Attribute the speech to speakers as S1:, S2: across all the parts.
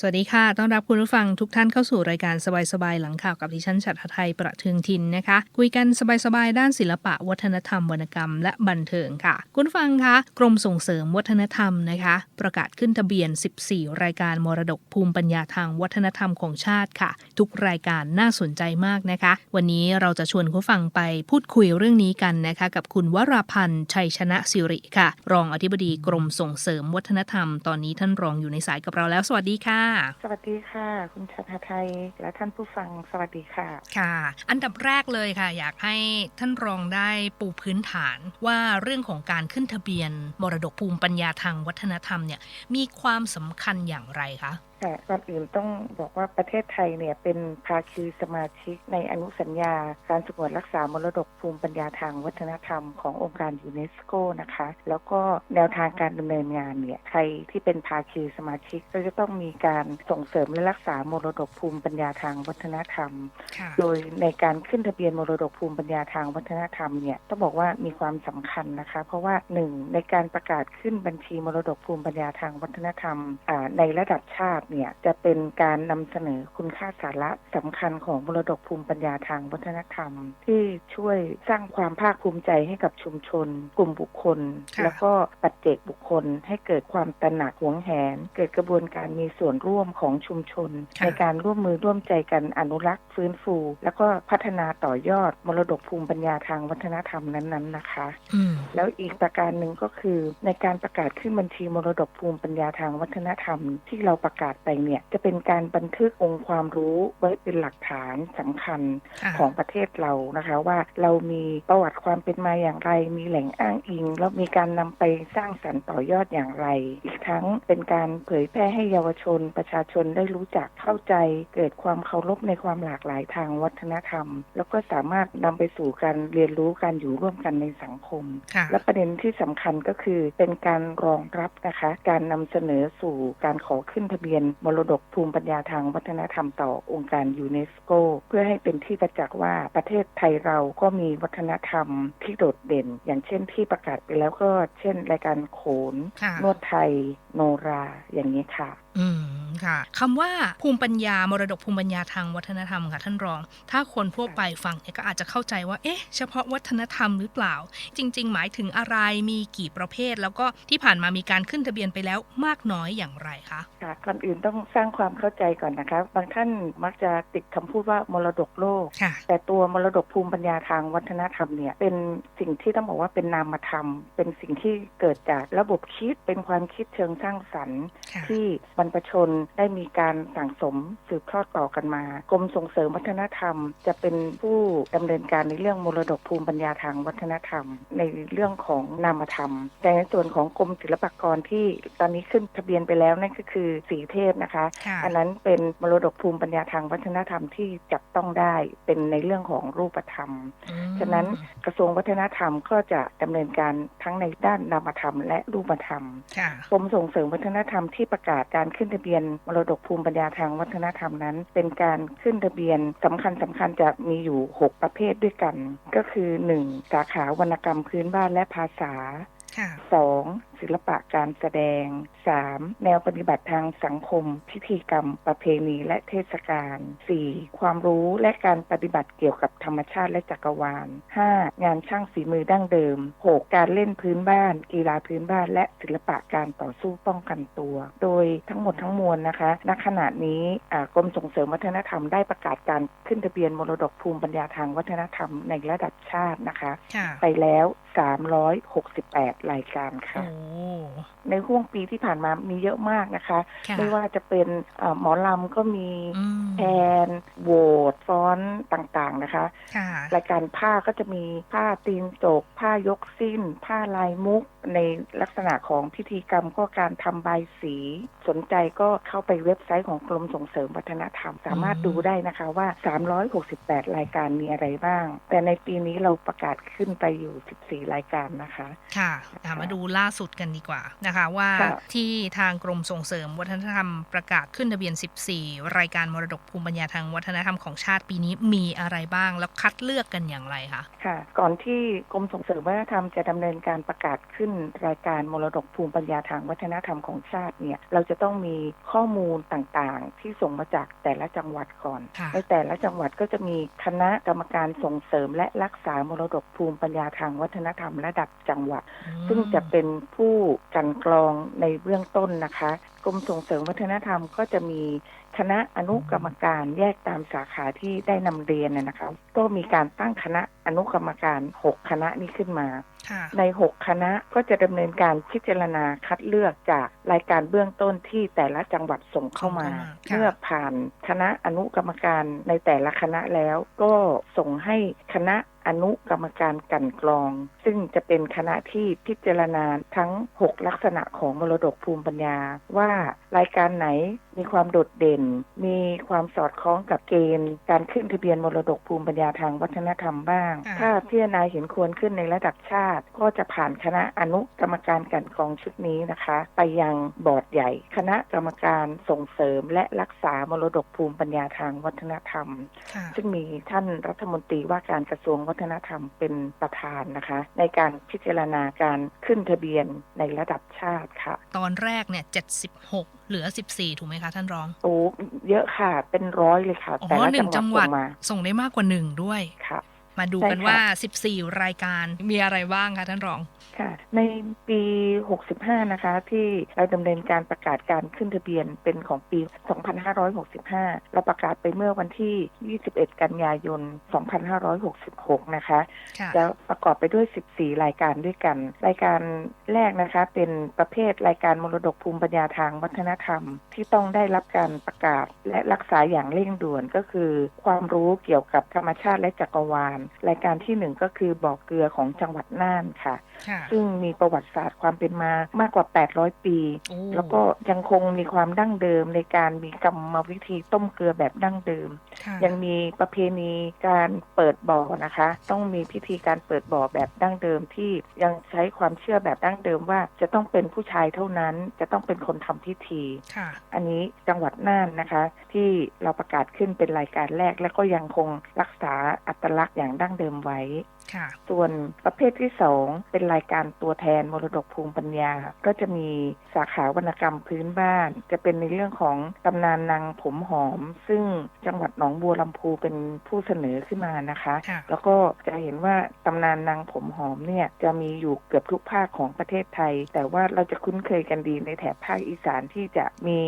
S1: สวัสดีค่ะ ต้อนรับคุณผู้ฟังทุกท่านเข้าสู่รายการสบายๆ หลังข่าวกับดิฉันชัดไทยประเทืองทินนะคะ คุยกันสบายๆ ด้านศิลปะ วัฒนธรรม วรรณกรรม และบันเทิงค่ะ คุณฟังคะ กรมส่งเสริมวัฒนธรรมนะคะ ประกาศขึ้นทะเบียน 14 รายการมรดกภูมิปัญญาทางวัฒนธรรมของชาติค่ะ ทุกรายการน่าสนใจมากนะคะ วันนี้เราจะชวนคุณฟังไปพูดคุยเรื่องนี้กันนะคะ กับคุณวราพันธ์ชัยชนะสิริค่ะ รองอธิบดีกรมส่งเสริมวัฒนธรรม ตอนนี้ท่านรองอยู่ในสายกับเราแล้ว สวัสดีค่ะ
S2: สวัสดีค่ะ คุณชาทาไทย และท่านผู้ฟังสวัสดีค่ะ
S1: ค่ะ อันดับแรกเลยค่ะ อยากให้ท่านรองได้ปูพื้นฐานว่าเรื่องของการขึ้นทะเบียน มรดกภูมิปัญญาทางวัฒนธรรมเนี่ยมีความสำคัญอย่างไรคะ
S2: ค่ะก่อนอื่นต้องบอกว่าประเทศไทยเนี่ยเป็นภาคีสมาชิกในอนุสัญญา การสงวนรักษามรดกภูมิปัญญาทางวัฒนธรรมขององค์การยูเนสโกนะคะ แล้วก็แนวทางการดำเนินงานเนี่ยใครที่เป็นภาคีสมาชิกก็จะต้องมีการส่งเสริมและรักษามรดกภูมิปัญญาทางวัฒนธรรม
S1: ค่ะ
S2: โดยในการขึ้นทะเบียนมรดกภูมิปัญญาทางวัฒนธรรมเนี่ยต้องบอกว่ามีความสำคัญนะคะ เพราะว่าหนึ่งในการประกาศขึ้นบัญชีมรดกภูมิปัญญาทางวัฒนธรรมอ่าในระดับชาติเนี่ยจะเป็นการนำเสนอคุณค่าสาระสำคัญของมรดกภูมิปัญญาทางวัฒนธรรม ที่ช่วยสร้างความภาคภูมิใจให้กับชุมชน กลุ่มบุคคล
S1: ค่ะ
S2: แล้วก็ปัจเจกบุคคล ให้เกิดความตระหนักหวงแหน เกิดกระบวนการมีส่วนร่วมของชุมชน
S1: ค่ะ
S2: ในการร่วมมือร่วมใจกันอนุรักษ์ฟื้นฟู แล้วก็พัฒนาต่อยอดมรดกภูมิปัญญาทางวัฒนธรรมนั้นๆนะคะ
S1: อืม
S2: แล้วอีกประการหนึ่งก็คือในการประกาศขึ้นบัญชีมรดกภูมิปัญญาทางวัฒนธรรมที่เราประกาศไปเนี่ยจะเป็นการบันทึกองค์ความรู้ไว้เป็นหลักฐานสำคัญ
S1: ค่ะ
S2: ของประเทศเรานะคะ ว่าเรามีประวัติความเป็นมาอย่างไร มีแหล่งอ้างอิง แล้วมีการนำไปสร้างสรรค์ต่อยอดอย่างไร อีกทั้งเป็นการเผยแพร่ให้เยาวชน ประชาชนได้รู้จักเข้าใจ เกิดความเคารพในความหลากหลายทางวัฒนธรรม แล้วก็สามารถนำไปสู่การเรียนรู้การอยู่ร่วมกันในสังคม
S1: ค่ะ
S2: และประเด็นที่สำคัญก็คือเป็นการรองรับนะคะ การนำเสนอสู่การขอขึ้นทะเบียนมรดกภูมิปัญญาทางวัฒนธรรมต่อองค์การยูเนสโก เพื่อให้เป็นที่ประจักษ์ว่าประเทศไทยเราก็มีวัฒนธรรมที่โดดเด่น อย่างเช่นที่ประกาศไปแล้วก็เช่นรายการโขน
S1: ค่ะ
S2: นวดไทย โนราอย่างนี้ค่ะ
S1: อืมค่ะคำว่าภูมิปัญญามรดกภูมิปัญญาทางวัฒนธรรมค่ะท่านรอง ถ้าคนทั่วไปฟังเนี่ยก็อาจจะเข้าใจว่าเอ๊ะเฉพาะวัฒนธรรมหรือเปล่า จริง ๆ หมายถึงอะไรมีกี่ประเภท แล้วก็ที่ผ่านมามีการขึ้นทะเบียนไปแล้วมากน้อยอย่างไรคะ
S2: ค่ะก่อนอื่นต้องสร้างความเข้าใจก่อนนะคะบางท่านมักจะติดคำพูดว่ามรดกโลก
S1: ค่ะ
S2: แต่ตัวมรดกภูมิปัญญาทางวัฒนธรรมเนี่ยเป็นสิ่งที่ต้องบอกว่าเป็นนามธรรม เป็นสิ่งที่เกิดจากระบบคิดเป็นความคิดเชิงสร้างสรรค์
S1: ค่ะ
S2: ที่บรรพชนได้มีการสั่งสมสืบทอดต่อกันมากรมส่งเสริมวัฒนธรรม จะเป็นผู้ดำเนินการในเรื่องมรดกภูมิปัญญาทางวัฒนธรรม ในเรื่องของนามธรรม แต่ในส่วนของกรมศิลปากรที่ตอนนี้ขึ้นทะเบียนไปแล้วนั่นก็คือสีเทพนะคะ
S1: ค่ะ
S2: อันนั้นเป็นมรดกภูมิปัญญาทางวัฒนธรรมที่จับต้องได้เป็นในเรื่องของรูปธรรม
S1: อืม
S2: ฉะนั้นกระทรวงวัฒนธรรมก็จะดำเนินการทั้งในด้านนามธรรม และรูปธรรม
S1: ค่ะ
S2: กรมส่งเสริมวัฒนธรรมที่ประกาศการขึ้นทะเบียนมรดกภูมิปัญญาทางวัฒนธรรมนั้น เป็นการขึ้นทะเบียนสำคัญสำคัญจะมีอยู่ 6 ประเภทด้วยกัน ก็คือ 1. สาขาวรรณกรรมพื้นบ้านและภาษา
S1: ค่ะ
S2: 2. ศิลปะการแสดง 3. แนวปฏิบัติทางสังคม พิธีกรรม ประเพณีและเทศกาล 4. ความรู้และการปฏิบัติเกี่ยวกับธรรมชาติและจักรวาล 5. งานช่างฝีมือดั้งเดิม 6. การเล่นพื้นบ้าน กีฬาพื้นบ้านและศิลปะการต่อสู้ป้องกันตัว โดยทั้งหมดทั้งมวลนะคะ ณ ขณะนี้อ่ากรมส่งเสริมวัฒนธรรมได้ประกาศการขึ้นทะเบียนมรดกภูมิปัญญาทางวัฒนธรรมในระดับชาตินะคะ
S1: ค่ะ
S2: ไปแล้ว 368 รายการค่ะ
S1: โอ้
S2: ในห่วงปีที่ผ่านมามีเยอะมากนะคะ
S1: ค่ะ
S2: ไม่ว่าจะเป็นเอ่อหมอลำก็มี
S1: อืม
S2: แทนโหวตฟอนต์ต่างๆนะคะ
S1: ค่ะ
S2: รายการผ้าก็จะมีผ้าตีนจก ผ้ายกสิ้น ผ้าลายมุก ในลักษณะของพิธีกรรมก็การทำใบายสี สนใจก็เข้าไปเว็บไซต์ของกรมส่งเสริมวัฒนธรรม สามารถดูได้นะคะว่า 368 รายการมีอะไรบ้าง แต่ในปีนี้เราประกาศขึ้นไปอยู่ 14 รายการนะคะ
S1: ค่ะอะมาดูล่าสุดกันดีกว่านะคะว่า
S2: ค่ะ
S1: ที่ทางกรมส่งเสริมวัฒนธรรมประกาศขึ้นทะเบียน 14 รายการมรดกภูมิปัญญาทางวัฒนธรรมของชาติปีนี้มีอะไรบ้างแล้วคัดเลือกกันอย่างไรคะ
S2: ค่ะ ก่อนที่กรมส่งเสริมวัฒนธรรมจะดำเนินการประกาศขึ้นรายการมรดกภูมิปัญญาทางวัฒนธรรมของชาติเนี่ยเราจะต้องมีข้อมูลต่างๆ ที่ส่งมาจากแต่ละจังหวัดก่อน
S1: ค่ะ
S2: ในแต่ละจังหวัดก็จะมีคณะกรรมการส่งเสริม และรักษามรดกภูมิปัญญาทางวัฒนธรรมระดับจังหวัด ซึ่งจะเป็นผู้กลันกรองในเบื้องต้นนะคะ กรมส่งเสริมวัฒนธรรมก็จะมีคณะอนุกรรมการแยกตามสาขาที่ได้นำเรียนนะนะคะก็มีการตั้งคณะอนุกรรมการ6คณะนี้ขึ้นมา
S1: ค่ะ
S2: ใน6คณะก็จะดำเนินการพิจารณาคัดเลือกจากรายการเบื้องต้นที่แต่ละจังหวัดส่งเข้ามา
S1: ส่งเข้ามาค่ะ
S2: เมื่อผ่านคณะอนุกรรมการในแต่ละคณะแล้วก็ส่งให้คณะ อนุกรรมการกลันกรอง ซึ่งจะเป็นคณะที่พิจารณาทั้ง 6 ลักษณะของมรดกภูมิปัญญา ว่ารายการไหนมีความโดดเด่น มีความสอดคล้องกับเกณฑ์ การขึ้นทะเบียนมรดกภูมิปัญญาทางวัฒนธรรมบ้าง
S1: ค่ะ
S2: ถ้าพิจารณาเห็นควรขึ้นในระดับชาติ ก็จะผ่านคณะอนุกรรมการกลันกรองชุดนี้นะคะ ไปยังบอร์ดใหญ่ คณะกรรมการส่งเสริม และรักษามรดกภูมิปัญญาทางวัฒนธรรม
S1: ค่ะ
S2: ซึ่งมีท่านรัฐมนตรีว่าการกระทรวงวัฒนธรรมเป็นประธานนะคะ ในการพิจารณาการขึ้นทะเบียนในระดับชาติค่ะ
S1: ตอนแรกเนี่ย76เหลือ 14 ถูกไหมคะท่านรอง
S2: โอ้ เยอะค่ะ เป็นร้อยเลยค่ะ
S1: อ๋อ
S2: แต่ละ
S1: หนึ่งจังหวัด
S2: ส่มา
S1: ส่งได้มากกว่า1ด้วย
S2: ค่ะ
S1: มาดู
S2: ใช่
S1: กัน
S2: ค่ะ
S1: ว่า 14 รายการมีอะไรบ้างคะท่านรอง
S2: ค่ะในปี 65 นะคะ ที่เราดำเนินการประกาศการขึ้นทะเบียนเป็นของปี 2565 เราประกาศไปเมื่อวันที่ 21 กันยายน 2566 นะคะ
S1: ค่ะ
S2: จะประกอบไปด้วย 14 รายการด้วยกัน รายการแรกนะคะ เป็นประเภทรายการมรดกภูมิปัญญาทางวัฒนธรรม ที่ต้องได้รับการประกาศและรักษาอย่างเร่งด่วนก็คือ ความรู้เกี่ยวกับธรรมชาติและจักรวาลรายการที่หนึ่งก็คือบ่อเกลือของจังหวัดน่านค่ะ
S1: ค่ะ
S2: ซึ่งมีประวัติศาสตร์ความเป็นมามากกว่า 800 ปี
S1: โอ้
S2: แล้วก็ยังคงมีความดั้งเดิมในการมีกรรมวิธีต้มเกลือแบบดั้งเดิม
S1: ค่ะ
S2: ยังมีประเพณีการเปิดบ่อนะคะ ต้องมีพิธีการเปิดบ่อแบบดั้งเดิมที่ยังใช้ความเชื่อแบบดั้งเดิมว่าจะต้องเป็นผู้ชายเท่านั้นจะต้องเป็นคนทำพิธี
S1: ค่ะ
S2: อันนี้จังหวัดน่านนะคะ ที่เราประกาศขึ้นเป็นรายการแรก และก็ยังคงรักษาอัตลักษณ์อย่างดั้งเดิมไว้ ส่วนประเภทที่สองเป็นรายการตัวแทนมรดกภูมิปัญญา ก็จะมีสาขาวรรณกรรมพื้นบ้าน จะเป็นในเรื่องของตำนานนางผมหอม ซึ่งจังหวัดหนองบัวลำพูเป็นผู้เสนอขึ้นมานะคะ
S1: ค่ะ
S2: แล้วก็จะเห็นว่าตำนานนางผมหอมเนี่ยจะมีอยู่เกือบทุกภาคของประเทศไทย แต่ว่าเราจะคุ้นเคยกันดีในแถบภาคอีสานที่จะมี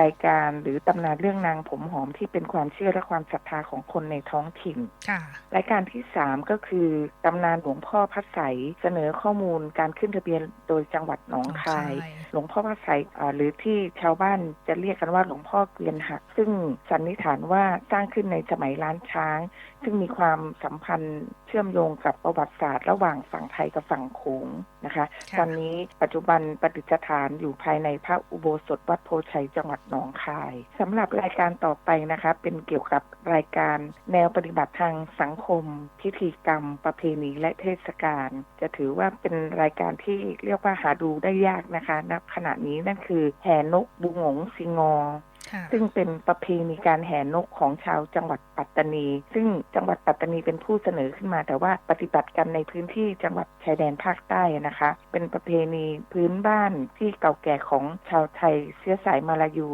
S2: รายการหรือตำนานเรื่องนางผมหอมที่เป็นความเชื่อและความศรัทธาของคนในท้องถิ่น
S1: ค่ะ
S2: รายการที่สามก็คือตำนานหลวงพ่อพระไสยเสนอข้อมูลการขึ้นทะเบียนโดยจังหวัดหนองคาย หลวงพ่อพระไสยอ่าหรือที่ชาวบ้านจะเรียกกันว่าหลวงพ่อเกวียนหัก ซึ่งสันนิษฐานว่าสร้างขึ้นในสมัยล้านช้าง ซึ่งมีความสัมพันธ์เชื่อมโยงกับประวัติศาสตร์ระหว่างฝั่งไทยกับฝั่งโขงนะคะ
S1: ค่ะ
S2: ตอนนี้ปัจจุบันประดิษฐานอยู่ภายในพระอุโบสถวัดโพชัยจังหวัดหนองคายสำหรับรายการต่อไปนะคะ เป็นเกี่ยวกับรายการแนวปฏิบัติทางสังคม พิธีกรรม ประเพณีและเทศกาลจะถือว่าเป็นรายการที่เรียกว่าหาดูได้ยากนะคะณขณะนี้นั่นคือแห่นกบุงหงสิงอ
S1: ค่ะ
S2: ซึ่งเป็นประเพณีการแห่นกของชาวจังหวัดปัตตานี ซึ่งจังหวัดปัตตานีเป็นผู้เสนอขึ้นมา แต่ว่าปฏิบัติกันในพื้นที่จังหวัดชายแดนภาคใต้นะคะ เป็นประเพณีพื้นบ้านที่เก่าแก่ของชาวไทยเชื้อสายมาลายู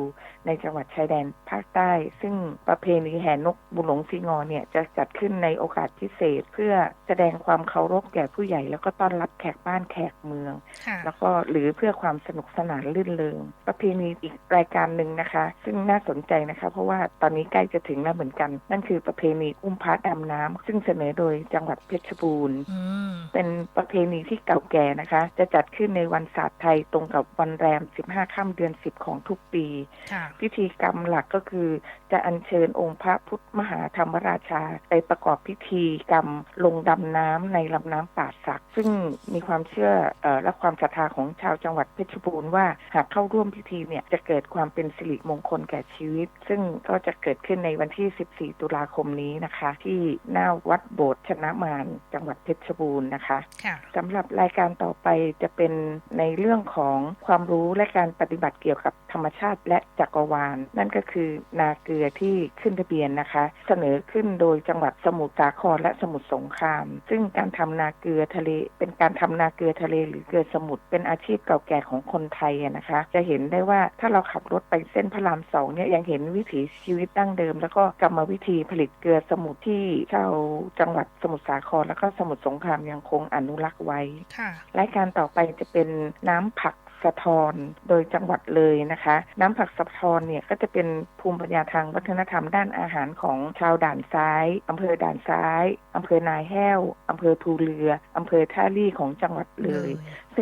S2: ในจังหวัดชายแดนภาคใต้ ซึ่งประเพณีแห่นกบุหลงซีงอเนี่ยจะจัดขึ้นในโอกาสพิเศษ เพื่อแสดงความเคารพแก่ผู้ใหญ่ แล้วก็ต้อนรับแขกบ้านแขกเมือง
S1: ค่ะ
S2: แล้วก็หรือเพื่อความสนุกสนานลื่นเริงประเพณีอีกรายการหนึ่งนะคะซึ่งน่าสนใจนะคะ เพราะว่าตอนนี้ใกล้จะถึงแล้วเหมือนกัน นั่นคือประเพณีอุ้มพระดำน้ำซึ่งเสนอโดยจังหวัดเพชรบูรณ์
S1: อืม
S2: เป็นประเพณีที่เก่าแก่นะคะ จะจัดขึ้นในวันศาสตร์ไทยตรงกับวันแรม 15 ค่ำเดือน 10 ของทุกปี
S1: ค่ะ
S2: พิธีกรรมหลักก็คือ จะอัญเชิญองค์พระพุทธมหาธรรมราชา ไปประกอบพิธีกรรมลงดำน้ำในลำน้ำป่าสัก ซึ่งมีความเชื่อเออและความศรัทธาของชาวจังหวัดเพชรบูรณ์ว่าหากเข้าร่วมพิธีเนี่ยจะเกิดความเป็นสิริมงคลลแก่ชีวิต ซึ่งก็จะเกิดขึ้นในวันที่ 14 ตุลาคมนี้นะคะ ที่หน้าวัดโบสถ์ชนะมารจังหวัดเพชรบูรณ์นะคะ
S1: ค่ะ
S2: สำหรับรายการต่อไปจะเป็นในเรื่องของความรู้และการปฏิบัติเกี่ยวกับธรรมชาติและจักรวาล นั่นก็คือนาเกลือที่ขึ้นทะเบียนนะคะ เสนอขึ้นโดยจังหวัดสมุทรสาครและสมุทรสงคราม ซึ่งการทำนาเกลือทะเล เป็นการทำนาเกลือทะเล หรือเกลือสมุทรเป็นอาชีพเก่าแก่ของคนไทยอะนะคะ จะเห็นได้ว่าถ้าเราขับรถไปเส้นพระรามสองเนี่ยยังเห็นวิถีชีวิตดั้งเดิม แล้วก็กรรมวิธีผลิตเกลือสมุทรที่ชาวจังหวัดสมุทรสาครแล้วก็สมุทรสงครามยังคงอนุรักษ์ไว้
S1: ค่ะ
S2: รายการต่อไปจะเป็นน้ำผักสะทอนโดยจังหวัดเลยนะคะ น้ำผักสะทอนเนี่ยก็จะเป็นภูมิปัญญาทางวัฒนธรรมด้านอาหารของชาวด่านซ้ายอำเภอด่านซ้ายอำเภอนายแห้วอำเภอภูเรืออำเภอท่าลี่ของจังหวัดเลย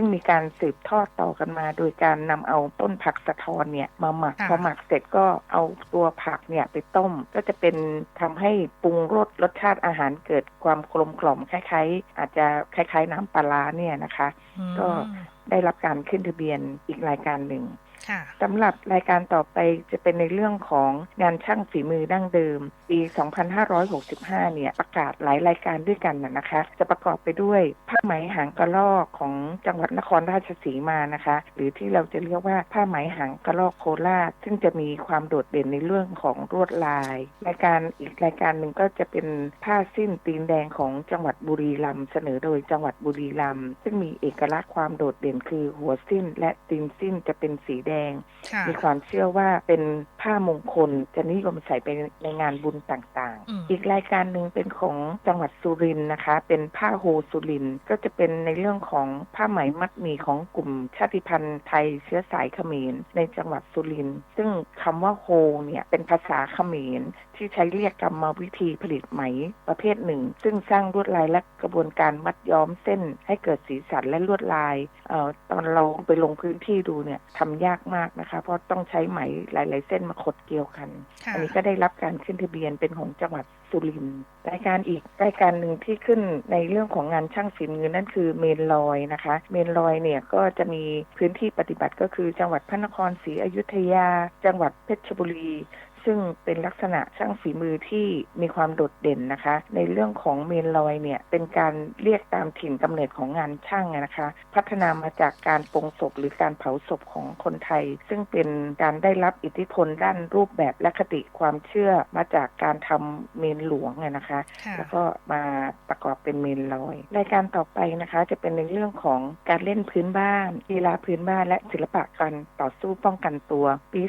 S2: ซึ่งมีการสืบทอดต่อกันมา โดยการนำเอาต้นผักสะทอนเนี่ยมาหมัก
S1: ค่ะ
S2: พอหมักเสร็จก็เอาตัวผักเนี่ยไปต้มก็จะเป็นทำให้ปรุงรสรสชาติอาหารเกิดความกลมกล่อมคล้ายๆ อาจจะคล้ายๆ น้ำปลาร้าเนี่ยนะคะ
S1: อืม
S2: ก็ได้รับการขึ้นทะเบียนอีกรายการหนึ่ง
S1: ค่ะ
S2: สำหรับรายการต่อไปจะเป็นในเรื่องของงานช่างฝีมือดั้งเดิม ปี 2565 เนี่ยประกาศหลายรายการด้วยกันนะนะคะ จะประกอบไปด้วยผ้าไหมหางกระรอกของจังหวัดนครราชสีมานะคะ หรือที่เราจะเรียกว่าผ้าไหมหางกระรอกโคราช ซึ่งจะมีความโดดเด่นในเรื่องของลวดลาย รายการอีกรายการหนึ่งก็จะเป็นผ้าสิ้นตีนแดงของจังหวัดบุรีรัมย์เสนอโดยจังหวัดบุรีรัมย์ซึ่งมีเอกลักษณ์ความโดดเด่นคือหัวสิ้นและตีนสิ้นจะเป็นสีแดง
S1: ค่ะ
S2: มีความเชื่อว่าเป็นผ้ามงคลจะนิยมใส่ไปในงานบุญต่าง
S1: อืม
S2: ๆอีกรายการหนึ่งเป็นของจังหวัดสุรินทร์นะคะ เป็นผ้าโฮสุรินทร์ก็จะเป็นในเรื่องของผ้าไหมมัดหมี่ของกลุ่มชาติพันธุ์ไทยเชื้อสายเขมรในจังหวัดสุรินทร์ซึ่งคำว่าโฮเนี่ยเป็นภาษาเขมรที่ใช้เรียกกรรมวิธีผลิตไหมประเภทหนึ่ง ซึ่งสร้างลวดลายและกระบวนการมัดย้อมเส้น ให้เกิดสีสันและลวดลายเอ่อตอนเราไปลงพื้นที่ดูเนี่ยทำยากมากนะคะ เพราะต้องใช้ไหมหลาย ๆ เส้นมาขดเกี่ยวกัน
S1: ค่ะ
S2: อันนี้ก็ได้รับการขึ้นทะเบียนเป็นของจังหวัดสุรินทร์รายการอีกรายการหนึ่งที่ขึ้นในเรื่องของงานช่างฝีมือนั่นคือเมนลอยนะคะ เมนลอยเนี่ยก็จะมีพื้นที่ปฏิบัติก็คือจังหวัดพระนครศรีอยุธยา จังหวัดเพชรบุรี ซึ่งเป็นลักษณะช่างฝีมือที่มีความโดดเด่นนะคะ ในเรื่องของเมนลอยเนี่ยเป็นการเรียกตามถิ่นกำเนิดของงานช่างอะนะคะ พัฒนามาจากการปรงศพหรือการเผาศพของคนไทย ซึ่งเป็นการได้รับอิทธิพลด้านรูปแบบและคติความเชื่อมาจากการทำเมนหลวงอะนะคะ
S1: ค่ะ
S2: แล้วก็มาประกอบเป็นเมนลอย รายการต่อไปนะคะจะเป็นในเรื่องของการเล่นพื้นบ้านกีฬาพื้นบ้านและศิลปะการต่อสู้ป้องกันตัว ปี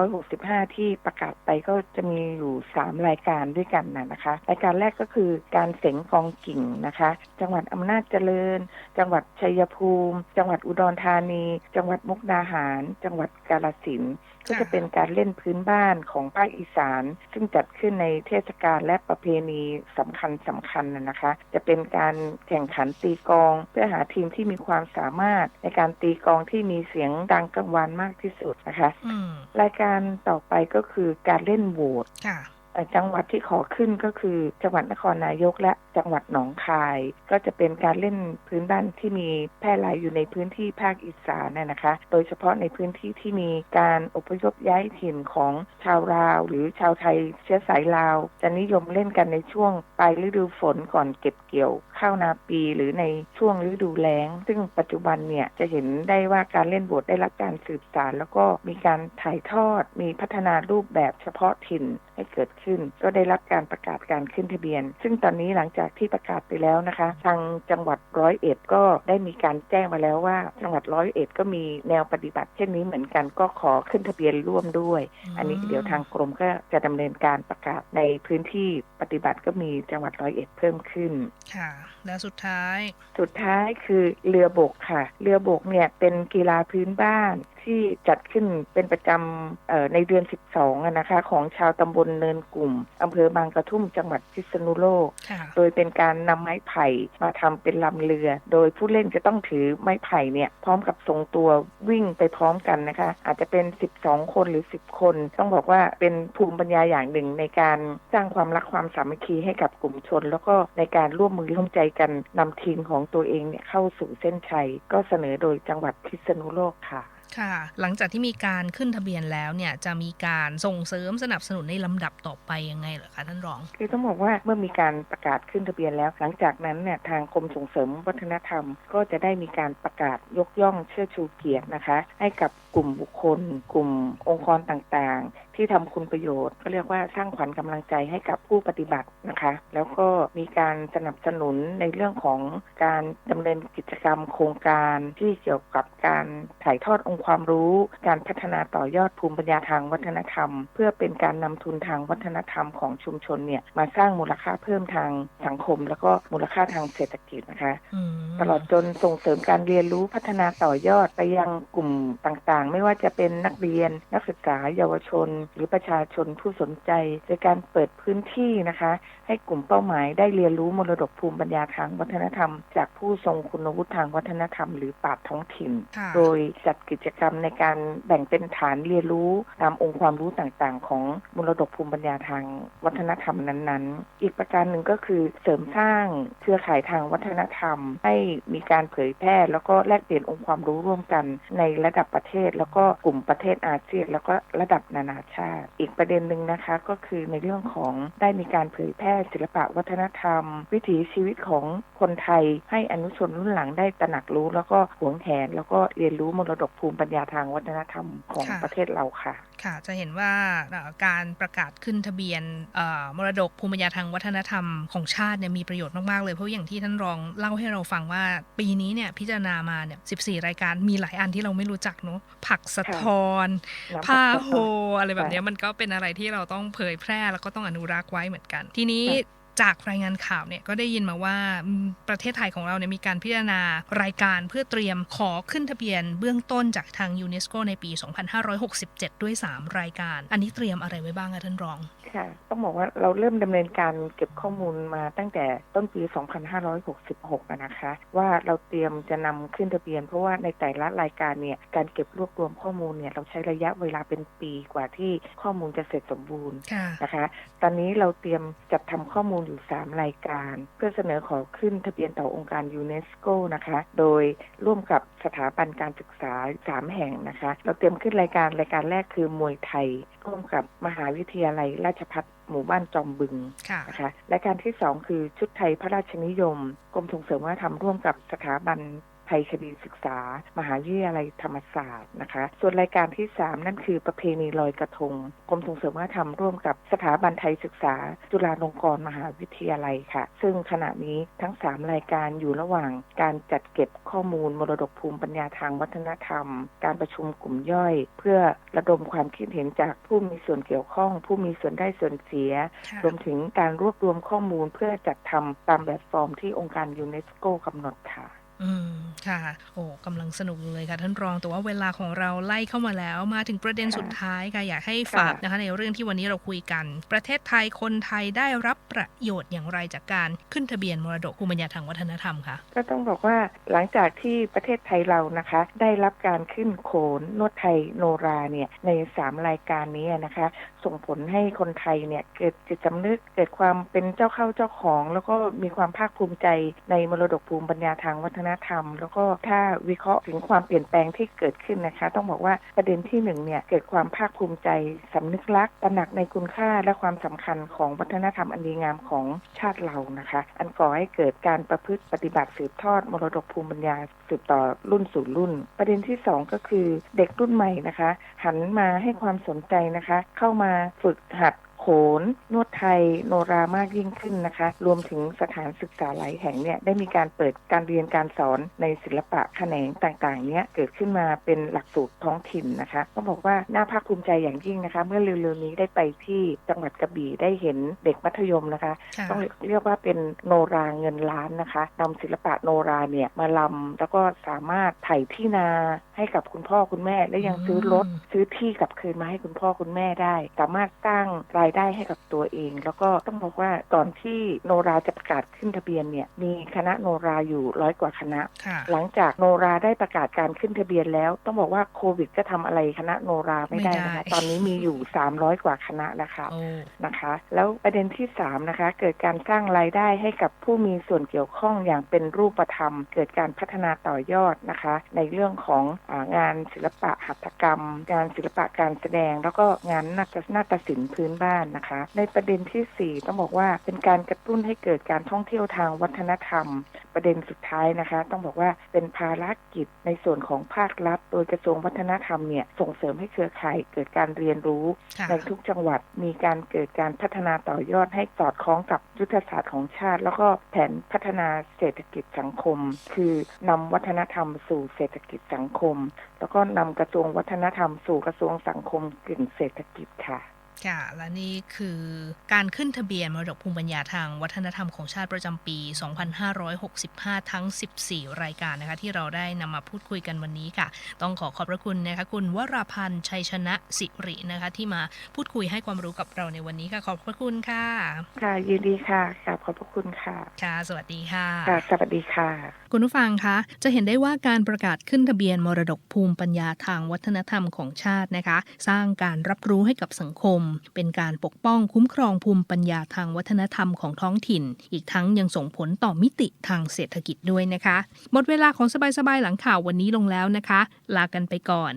S2: 2565 ที่ประกาศไปก็จะมีอยู่ 3 รายการด้วยกันนะนะคะ รายการแรกก็คือการเสงกองกิ่งนะคะ จังหวัดอำนาจเจริญ จังหวัดชัยภูมิ จังหวัดอุดรธานี จังหวัดมุกดาหาร จังหวัดกาฬสินธุ์ ก็จะเป็นการเล่นพื้นบ้านของภาคอีสาน ซึ่งจัดขึ้นในเทศกาลและประเพณีสำคัญสำคัญนะนะคะ จะเป็นการแข่งขันตีกลอง เพื่อหาทีมที่มีความสามารถในการตีกลองที่มีเสียงดังกังวานมากที่สุดนะคะ
S1: อืม
S2: รายการต่อไปก็คือการเล่นโหวต
S1: ค่ะ
S2: เอ่อ จังหวัดที่ขอขึ้นก็คือจังหวัดนครนายกและจังหวัดหนองคาย ก็จะเป็นการเล่นพื้นบ้านที่มีแพร่หลายอยู่ในพื้นที่ภาคอีสานน่ะนะคะ โดยเฉพาะในพื้นที่ที่มีการอพยพย้ายถิ่นของชาวลาว หรือชาวไทยเชื้อสายลาว จะนิยมเล่นกันในช่วงปลายฤดูฝนก่อนเก็บเกี่ยวข้าวนาปี หรือในช่วงฤดูแล้ง ซึ่งปัจจุบันเนี่ยจะเห็นได้ว่าการเล่นบสได้รับการสืบสานแล้วก็มีการถ่ายทอดมีพัฒนารูปแบบเฉพาะถิ่น ให้เกิดขึ้น ก็ได้รับการประกาศการขึ้นทะเบียน ซึ่งตอนนี้หลังจากที่ประกาศไปแล้วนะคะ ทางจังหวัดร้อยเอ็ดก็ได้มีการแจ้งมาแล้วว่า จังหวัดร้อยเอ็ดก็มีแนวปฏิบัติ เช่นนี้เหมือนกันก็ขอขึ้นทะเบียนร่วมด้วย อันนี้เดี๋ยวทางกรมก็จะดำเนินการประกาศในพื้นที่ปฏิบัติก็มีจังหวัดร้อยเอ็ดเพิ่มขึ้น
S1: ค่ะ แล้วสุดท้าย
S2: สุดท้ายคือเรือบกค่ะ เรือบกเนี่ยเป็นกีฬาพื้นบ้านที่จัดขึ้นเป็นประจำเอ่อในเดือน 12อะนะคะ ของชาวตำบลเนินกลุ่มอำเภอบางกระทุ่มจังหวัดพิษณุโลก
S1: ค่ะ
S2: โดยเป็นการนำไม้ไผ่มาทำเป็นลำเรือ โดยผู้เล่นจะต้องถือไม้ไผ่เนี่ยพร้อมกับทรงตัววิ่งไปพร้อมกันนะคะ อาจจะเป็น 12 คนหรือ 10 คน ต้องบอกว่าเป็นภูมิปัญญาอย่างหนึ่งในการสร้างความรักความสามัคคีให้กับกลุ่มชน แล้วก็ในการร่วมมือร่วมใจกันนำทีมของตัวเองเนี่ยเข้าสู่เส้นชัย ก็เสนอโดยจังหวัดพิษณุโลกค่ะ
S1: ค่ะหลังจากที่มีการขึ้นทะเบียนแล้วเนี่ยจะมีการส่งเสริมสนับสนุนในลำดับต่อไปยังไงเหรอคะท่านรอง
S2: คือต้องบอกว่าเมื่อมีการประกาศขึ้นทะเบียนแล้ว หลังจากนั้นเนี่ยทางกรมส่งเสริมวัฒนธรรม ก็จะได้มีการประกาศยกย่องเชิดชูเกียรตินะคะ ให้กับกลุ่มบุคคล กลุ่มองค์กรต่างๆ ที่ทำคุณประโยชน์ ก็เรียกว่าสร้างขวัญกำลังใจให้กับผู้ปฏิบัตินะคะ แล้วก็มีการสนับสนุนในเรื่องของการดำเนินกิจกรรมโครงการที่เกี่ยวกับการถ่ายทอดองค์ความรู้ การพัฒนาต่อยอดภูมิปัญญาทางวัฒนธรรม เพื่อเป็นการนำทุนทางวัฒนธรรมของชุมชนเนี่ยมาสร้างมูลค่าเพิ่มทางสังคม แล้วก็มูลค่าทางเศรษฐกิจนะคะ
S1: อืม
S2: ตลอดจนส่งเสริมการเรียนรู้พัฒนาต่อยอดไปยังกลุ่มต่างๆ ไม่ว่าจะเป็นนักเรียน นักศึกษาเยาวชน หรือประชาชนผู้สนใจโดยการเปิดพื้นที่นะคะ ให้กลุ่มเป้าหมายได้เรียนรู้มรดกภูมิปัญญาทางวัฒนธรรม จากผู้ทรงคุณวุฒิทางวัฒนธรรมหรือปราชญ์ท้องถิ่น
S1: ค่ะ
S2: โดยจัดกิจกรรมในการแบ่งเป็นฐานเรียนรู้ตามองค์ความรู้ต่างๆ ของมรดกภูมิปัญญาทางวัฒนธรรมนั้นๆ อีกประการหนึ่งก็คือเสริมสร้างเครือข่ายทางวัฒนธรรม ให้มีการเผยแพร่แล้วก็แลกเปลี่ยนองค์ความรู้ร่วมกันในระดับประเทศแล้วก็กลุ่มประเทศอาเซียน แล้วก็ระดับนานาชาติ อีกประเด็นหนึ่งนะคะก็คือในเรื่องของได้มีการเผยแพร่ศิลปะวัฒนธรรม วิถีชีวิตของคนไทย ให้อนุชนรุ่นหลังได้ตระหนักรู้ แล้วก็หวงแหน แล้วก็เรียนรู้มรดกภูมิปัญญาทางวัฒนธรรมของประเทศเราค่ะ
S1: ค่ะ จะเห็นว่าการประกาศขึ้นทะเบียนมรดกภูมิปัญญาทางวัฒนธรรมของชาติเนี่ยมีประโยชน์มาก ๆ เลย เพราะอย่างที่ท่านรองเล่าให้เราฟังว่าปีนี้เนี่ยพิจารณามาเนี่ย14 รายการมีหลายอันที่เราไม่รู้จักเนาะผักสะทอน
S2: น้ำ
S1: ผ้า
S2: ผัก
S1: โฮ
S2: สะท้อน
S1: อะไรแบบ
S2: ค่ะ
S1: เนี้ยมันก็เป็นอะไรที่เราต้องเผยแพร่แล้วก็ต้องอนุรักษ์ไว้เหมือนกัน ทีนี้
S2: ค่ะ
S1: จากรายงานข่าวเนี่ยก็ได้ยินมาว่าประเทศไทยของเราเนี่ยมีการพิจารณารายการเพื่อเตรียมขอขึ้นทะเบียน เบื้องต้นจากทางยูเนสโกในปี 2567 ด้วย 3 รายการ อันนี้เตรียมอะไรไว้บ้างคะท่านรอง
S2: ค่ะ ต้องบอกว่าเราเริ่มดำเนินการเก็บข้อมูลมาตั้งแต่ต้นปี 2566 นะคะ ว่าเราเตรียมจะนำขึ้นทะเบียน เพราะว่าในแต่ละรายการเนี่ยการเก็บรวบรวมข้อมูลเนี่ยเราใช้ระยะเวลาเป็นปีกว่าที่ข้อมูลจะเสร็จสมบูรณ์ะนะคะ ตอนนี้เราเตรียมจัดทำข้อมูลอยู่ 3 รายการ เพื่อเสนอขอขึ้นทะเบียนต่อองค์การยูเนสโกนะคะ โดยร่วมกับสถาบันการศึกษา 3 แห่งนะคะ เราเตรียมขึ้นรายการรายการแรกคือมวยไทย ร่วมกับมหาวิทยาลัยราชภัฏหมู่บ้านจอมบึง
S1: ค่ะ
S2: นะคะรายการที่สองคือชุดไทยพระราชนิยม กรมส่งเสริมวัฒนธรรมร่วมกับสถาบัน ไทยคดีศึกษา มหาวิทยาลัยธรรมศาสตร์นะคะ ส่วนรายการที่สามนั่นคือประเพณีลอยกระทงกรมส่งเสริมวัฒนธรรมร่วมกับสถาบันไทยศึกษา จุฬาลงกรณ์มหาวิทยาลัยค่ะ ซึ่งขณะนี้ทั้งสามรายการอยู่ระหว่างการจัดเก็บข้อมูลมรดกภูมิปัญญาทางวัฒนธรรม การประชุมกลุ่มย่อย เพื่อระดมความคิดเห็นจากผู้มีส่วนเกี่ยวข้อง ผู้มีส่วนได้ส่วนเสีย
S1: ค่ะ
S2: รวมถึงการรวบรวมข้อมูลเพื่อจัดทำตามแบบฟอร์มที่องค์การยูเนสโกกำหนดค่ะ
S1: อืมค่ะ โอ้กำลังสนุกอยู่เลยค่ะท่านรองแต่ว่าเวลาของเราไล่เข้ามาแล้ว มาถึงประเด็น
S2: ค่ะ
S1: สุดท้ายค่ะอยากให้
S2: ค่ะ
S1: ฝากนะคะ ในเรื่องที่วันนี้เราคุยกัน ประเทศไทยคนไทยได้รับประโยชน์อย่างไรจากการขึ้นทะเบียนมรดกภูมิปัญญาทางวัฒนธรรมคะ
S2: ก็ต้องบอกว่าหลังจากที่ประเทศไทยเรานะคะ ได้รับการขึ้นโขนนวดไทยโนราเนี่ยในสามรายการนี้นะคะ ส่งผลให้คนไทยเนี่ยเกิดจิตสำนึกเกิดความเป็นเจ้าเข้าเจ้าของ แล้วก็มีความภาคภูมิใจในมรดกภูมิปัญญาทางวัฒนธรรม แล้วก็ถ้าวิเคราะห์ถึงความเปลี่ยนแปลงที่เกิดขึ้นนะคะ ต้องบอกว่าประเด็นที่หนึ่งเนี่ยเกิดความภาคภูมิใจสำนึกรักตระหนักในคุณค่าและความสำคัญของวัฒนธรรมอันดีงามของชาติเรานะคะ อันก่อให้เกิดการประพฤติปฏิบัติสืบทอดมรดกภูมิปัญญาสืบต่อรุ่นสู่รุ่น ประเด็นที่สองก็คือเด็กรุ่นใหม่นะคะ หันมาให้ความสนใจนะคะ เข้ามาฝึกหัด โขน นวดไทย โนรามากยิ่งขึ้นนะคะ รวมถึงสถานศึกษาหลายแห่งเนี่ยได้มีการเปิดการเรียนการสอนในศิลปะแขนงต่างๆ เนี้ยเกิดขึ้นมาเป็นหลักสูตรท้องถิ่นนะคะต้องบอกว่าน่าภาคภูมิใจอย่างยิ่งนะคะ เมื่อเร็วๆนี้ได้ไปที่จังหวัดกระบี่ได้เห็นเด็กมัธยมนะคะ
S1: ค่ะ
S2: ต้องเรียกว่าเป็นโนราเงินล้านนะคะนำศิลปะโนราเนี่ยมาลำแล้วก็สามารถไถ่ที่นาให้กับคุณพ่อคุณแม่ และยังซื้อรถ
S1: อืม
S2: ซื้อที่กลับคืนมาให้คุณพ่อคุณแม่ได้ สามารถสร้างรายได้ให้กับตัวเอง แล้วก็ต้องบอกว่าก่อนที่โนราจะประกาศขึ้นทะเบียนเนี่ยมีคณะโนราอยู่ร้อยกว่าคณะ
S1: ค่ะ
S2: หลังจากโนราได้ประกาศการขึ้นทะเบียนแล้ว ต้องบอกว่าโควิดก็ทำอะไรคณะโนราไม่ได้นะคะ
S1: ไม่ได้
S2: ตอนนี้มีอยู่ 300 กว่าคณะแล้วค่ะ
S1: โอ้
S2: นะคะ แล้วประเด็นที่สามนะคะเกิดการสร้างรายได้ให้กับผู้มีส่วนเกี่ยวข้องอย่างเป็นรูปธรรม เกิดการพัฒนาต่อยอดนะคะ ในเรื่องของอ่างานศิลปะหัตถกรรม งานศิลปะการแสดง แล้วก็งานนาฏนาฏศิลป์พื้นบ้านนะคะ ในประเด็นที่สี่ต้องบอกว่าเป็นการกระตุ้นให้เกิดการท่องเที่ยวทางวัฒนธรรม ประเด็นสุดท้ายนะคะ ต้องบอกว่าเป็นภารกิจในส่วนของภาครัฐ โดยกระทรวงวัฒนธรรมเนี่ยส่งเสริมให้เครือข่ายเกิดการเรียนรู้
S1: ค่ะ
S2: ในทุกจังหวัดมีการเกิดการพัฒนาต่อยอดให้สอดคล้องกับยุทธศาสตร์ของชาติ แล้วก็แผนพัฒนาเศรษฐกิจสังคม คือนำวัฒนธรรมสู่เศรษฐกิจสังคม แล้วก็นำกระทรวงวัฒนธรรมสู่กระทรวงสังคมกึ่งเศรษฐกิจค่ะ
S1: ค่ะ และนี่คือการขึ้นทะเบียนมรดกภูมิปัญญาทางวัฒนธรรมของชาติประจำปี 2565 ทั้ง 14 รายการนะคะ ที่เราได้นำมาพูดคุยกันวันนี้ค่ะ ต้องขอขอบพระคุณนะคะคุณวราพันธ์ชัยชนะสิรินะคะ ที่มาพูดคุยให้ความรู้กับเราในวันนี้ค่ะ ขอบพระคุณค่ะ
S2: ค่ะยินดีค่ะกราบขอบพระคุณค่ะ
S1: ค่ะ สวัสดีค่ะ
S2: ค่ะสวัสดีค่ะ
S1: คุณผู้ฟังคะจะเห็นได้ว่าการประกาศขึ้นทะเบียนมรดกภูมิปัญญาทางวัฒนธรรมของชาตินะคะ สร้างการรับรู้ให้กับสังคมเป็นการปกป้องคุ้มครองภูมิปัญญาทางวัฒนธรรมของท้องถิ่น อีกทั้งยังส่งผลต่อมิติทางเศรษฐกิจด้วยนะคะ หมดเวลาของสบายๆหลังข่าววันนี้ลงแล้วนะคะ ลากันไปก่อน